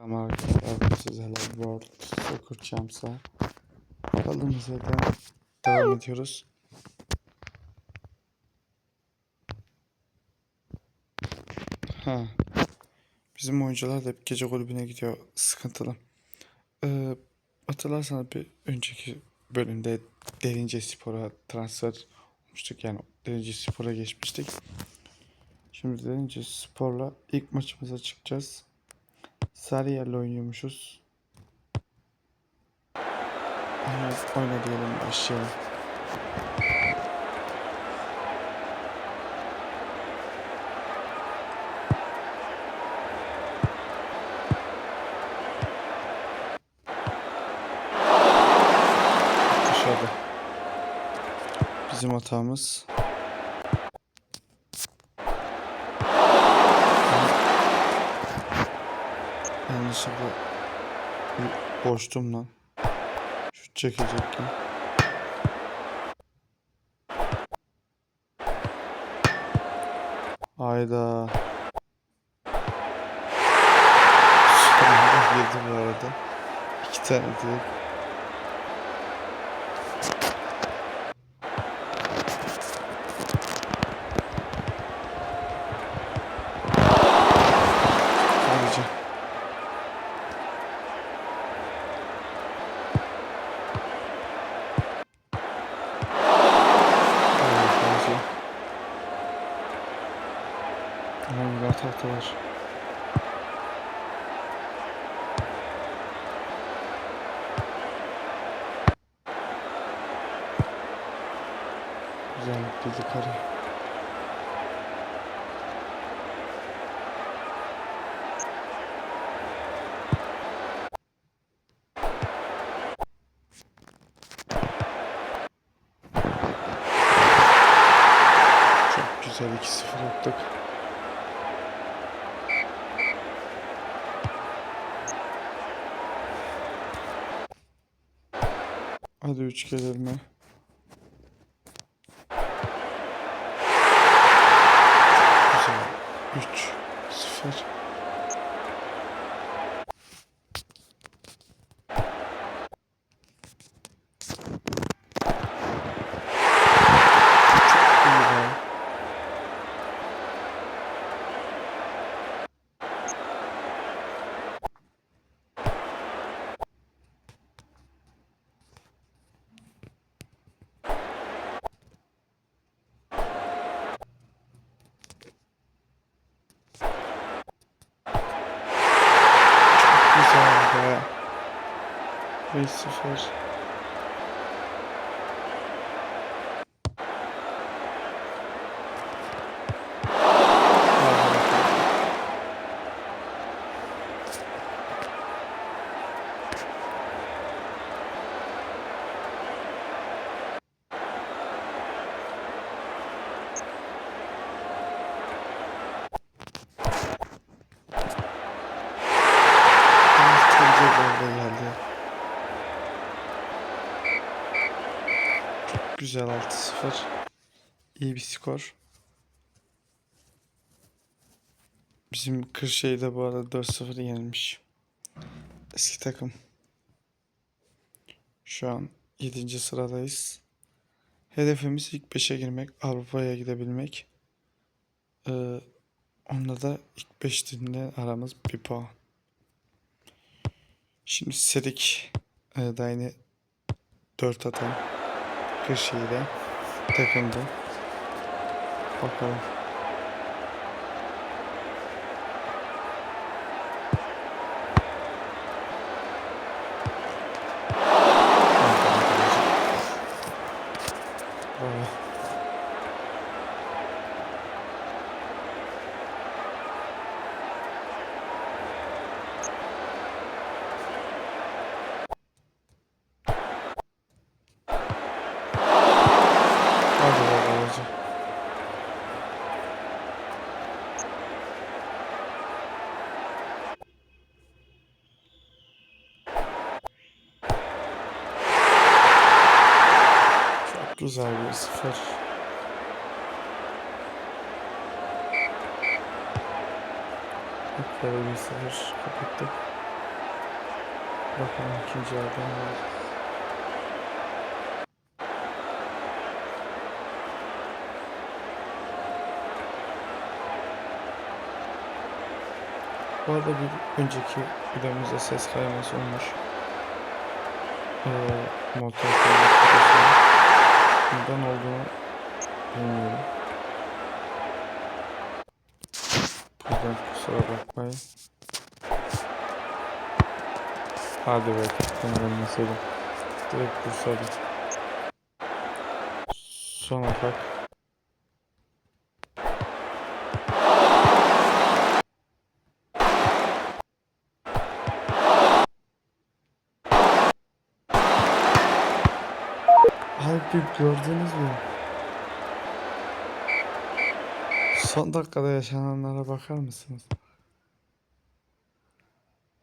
Merhaba arkadaşlar, sizlerle World Soccer Champs'a kaldığımız yerden devam ediyoruz. Ha, bizim oyuncular da gece kulübüne gidiyor, sıkıntılı. Ee, hatırlarsanız bir önceki bölümde Derince Spor'a transfer olmuştuk yani Derince Spor'a geçmiştik. Şimdi Derince Spor'la ilk maçımıza çıkacağız. Sarıyer'le oynuyormuşuz. Hemen oyna diyelim başlayalım. Dışarıda. Bizim hatamız. Yanlışlıkla boştum lan. Şut çekecektim. Hayda. Sonunda girdi bu arada. İki tane direkt. Ama bir tahta var. Güzel bir yukarı. Çok güzel 2-0 yaptık. Hadi 3 gelir mi? Güzel. 3 0 Çok iyi be. Güzel be. 5-0. Hadi bakalım. Çok gol geldi. Çok güzel 6-0. İyi bir skor. Bizim Kırşehir de bu arada 4-0 yenilmiş. Eski takım. Şu an 7. sıradayız. Hedefimiz ilk 5'e girmek, Avrupa'ya gidebilmek. Ee, onda da ilk 5 dinle aramız bir puan. Şimdi Serik e, da yine 4 atan Kırşehir'e takımdı. Bakalım. Güzel bir sıfır. Böyle bir sıfır kapattık. Bakalım ikinci yarıda ne olacak. Bu arada bir önceki videomuzda ses kayması olmuş. Ee, motor kayması. Neden olduğunu bilmiyorum. Buradan kusura bakmayın. Hadi be kaptan ölmeseydim. Direkt vursaydım. Son atak. Abi gördünüz mü? Son dakikada yaşananlara bakar mısınız?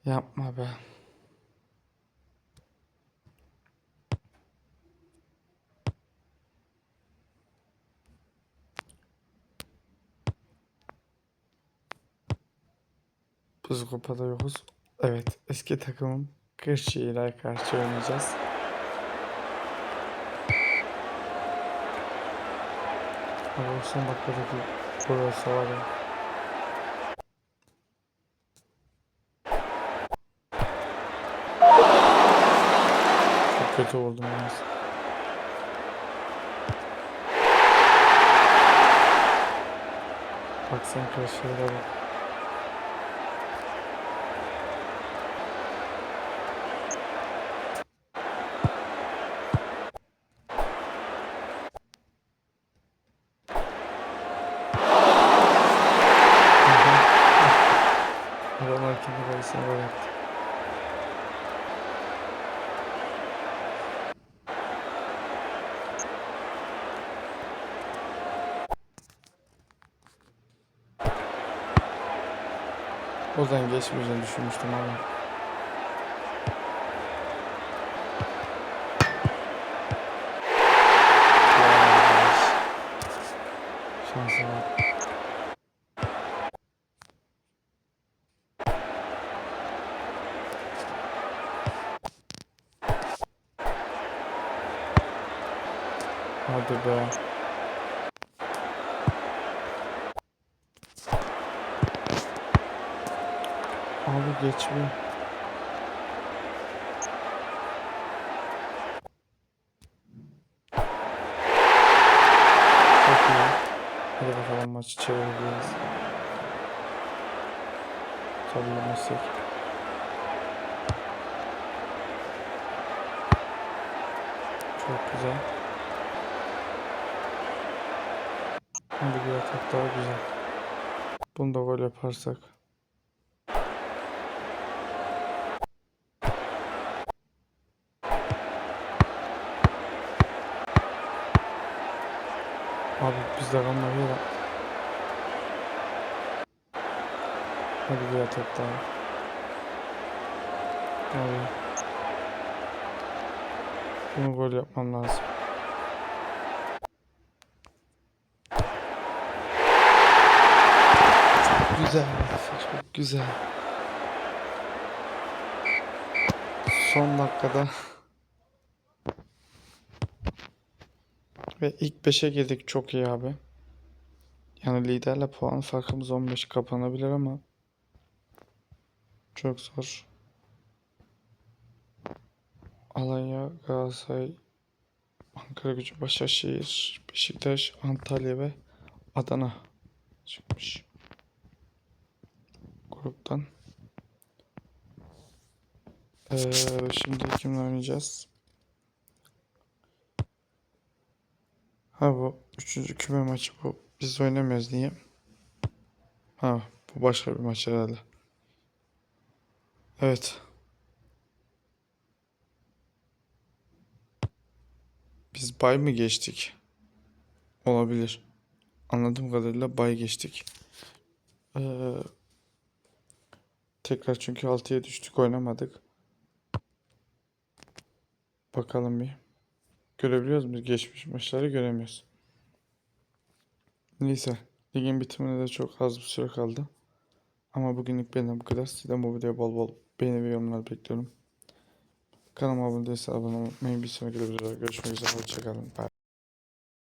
Yapma be. Biz kupada yokuz. Evet, eski takımım Kırşehir'e karşı oynayacağız. Son dakikadaki gol olsa var ya. Çok kötü oldum yalnız. Bak sen Kırşehir'e bak. O yüzden geçmeyeceğini düşünmüştüm ama. Şansa. Hadi be. Abi geçmiyor. Hadi bakalım maçı çevirebiliriz. Çeviremezsek. Çok güzel. Hadi bir atak daha güzel. Bunu da gol yaparsak. Abi bizde kalmadı ya. Hadi bir atak daha. Hadi. Bunu gol yapmam lazım. Güzel. Çok güzel. Son dakikada ve ilk 5'e girdik çok iyi abi. Yani liderle puan farkımız 15 kapanabilir ama çok zor. Alanya, Galatasaray, Ankara Gücü, Başakşehir, Beşiktaş, Antalya ve Adana çıkmış gruptan. Ee, şimdi kimle oynayacağız? Ha bu üçüncü küme maçı bu. Biz oynamıyoruz niye? Ha bu başka bir maç herhalde. Evet. Biz bay mı geçtik? Olabilir. Anladığım kadarıyla bay geçtik. Ee, tekrar çünkü 6'ya düştük oynamadık. Bakalım bir. Görebiliyoruz muyuz? Geçmiş maçları göremiyoruz. Neyse. Ligin bitimine de çok az bir süre kaldı. Ama bugünlük benden bu kadar. Sizden bu videoya bol bol beğeni ve yorumlar bekliyorum. Kanalıma abone değilseniz abone olmayı. Bir sonraki videoda görüşmek üzere. Hoşçakalın. Bye.